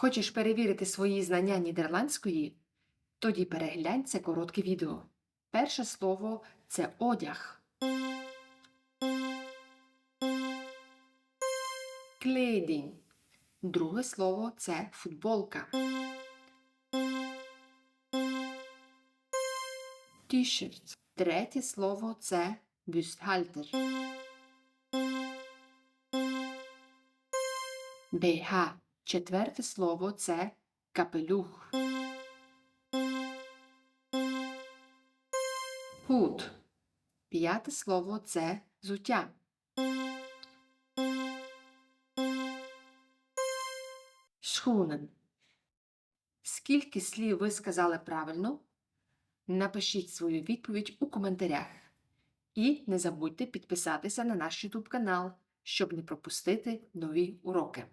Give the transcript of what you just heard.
Хочеш перевірити свої знання нідерландської? Тоді переглянь це коротке відео. Перше слово це одяг. Kleding. Друге слово це футболка. T-shirt. Третє слово це бюстгальтер. BH. Четверте слово це капелюх. Худ. П'яте слово це зуття. Schoenen. Скільки слів ви сказали правильно? Напишіть свою відповідь у коментарях. І не забудьте підписатися на наш YouTube канал, щоб не пропустити нові уроки.